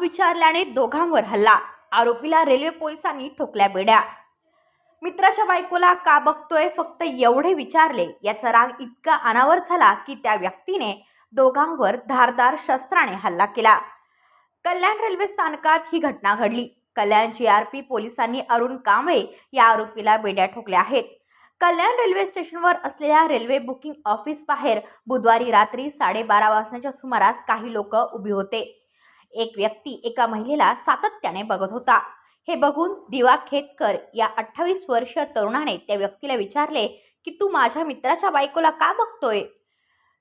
विचारल्याने दोघांवर हल्ला. आरोपीला रेल्वे पोलिसांनी ठोकल्या बेड्या. मित्राच्या बायकोला का बघतोय? फक्त एवढे विचारले. याचा राग इतका अनावर झाला की त्या व्यक्तीने दोघांवर धारदार शस्त्राने हल्ला केला. कल्याण रेल्वे स्थानकात ही घटना घडली. कल्याण जी आर पी पोलिसांनी अरुण कांबळे या आरोपीला बेड्या ठोकल्या आहेत. कल्याण रेल्वे स्टेशनवर असलेल्या रेल्वे बुकिंग ऑफिस बाहेर बुधवारी रात्री साडेबारा वाजण्याच्या सुमारास काही लोक उभी होते. एक व्यक्ती एका महिलेला सातत्याने बघत होता. हे बघून दिवा खेतकर या अठ्ठावीस वर्षीय तरुणाने त्या व्यक्तीला विचारले की तू माझ्या मित्राच्या बायकोला का बघतोय?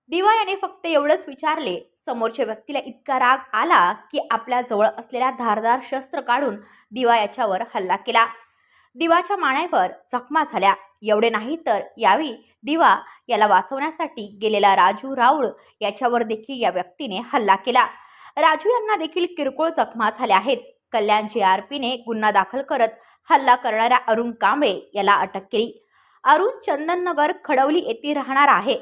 दिवा याने फक्त एवढंच विचारले. समोरच्या व्यक्तीला इतका राग आला की आपल्या जवळ असलेल्या धारदार शस्त्र काढून दिवा याच्यावर हल्ला केला. दिवाच्या माण्यावर जखमा झाल्या. एवढे नाही तर यावेळी दिवा याला वाचवण्यासाठी गेलेला राजू राऊळ याच्यावर देखील या व्यक्तीने हल्ला केला. राजू यांना देखील किरकोळ जखमा झाल्या आहेत. कल्याण जी आर पीने गुन्हा दाखल करत हल्ला करणाऱ्या अरुण कांबळे याला अटक केली. अरुण चंदननगर खडवली येथे राहणार आहे.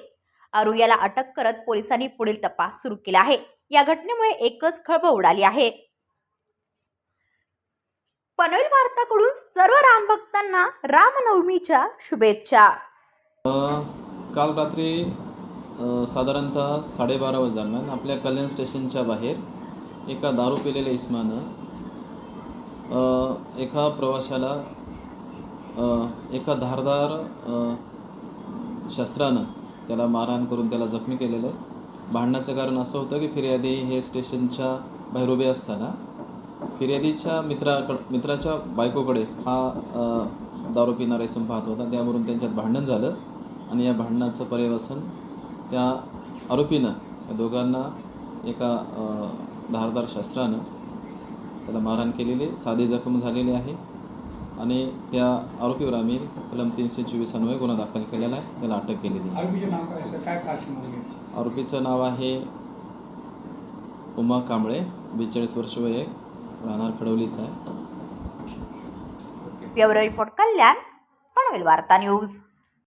अरुण याला अटक करत पोलिसांनी पुढील तपास सुरू केला आहे. या घटनेमुळे एकच खळबळ उडाली आहे. पनवेल भारताकडून सर्व रामभक्तांना रामनवमीच्या शुभेच्छा. काल रात्री साधारणतः साडेबारा वाज दरम्यान आपल्या कल्याण स्टेशनच्या बाहेर एका दारू पिलेल्या इस्मानं एका प्रवाशाला एका धारदार शस्त्रानं त्याला मारहाण करून त्याला जखमी केलेलं. आहे भांडणाचं कारण असं होतं की फिर्यादी हे स्टेशनच्या बाहेर उभे असताना फिर्यादीच्या मित्राकड मित्राच्या बायकोकडे हा दारू पिणारा इसम पाहत होता. त्यावरून त्यांच्यात भांडण झालं आणि या भांडणाचं पर्यवसन त्या आरोपीनं या दोघांना एका धारदार शस्त्रानं त्याला मारहाण केलेली साधी जखम झालेली आहे आणि त्या आरोपीवर आम्ही कलम तीनशे चोवीस अन्वये गुन्हा दाखल केलेला आहे. त्याला अटक केलेली आहे. आरोपीचे नाव आहे? आरोपीचं नाव आहे उमा कांबळे बेचाळीस वर्ष वय आहे राहणार खडवलीच आहे. ब्युरो रिपोर्ट कल्याण पनवेल वार्ता न्यूज.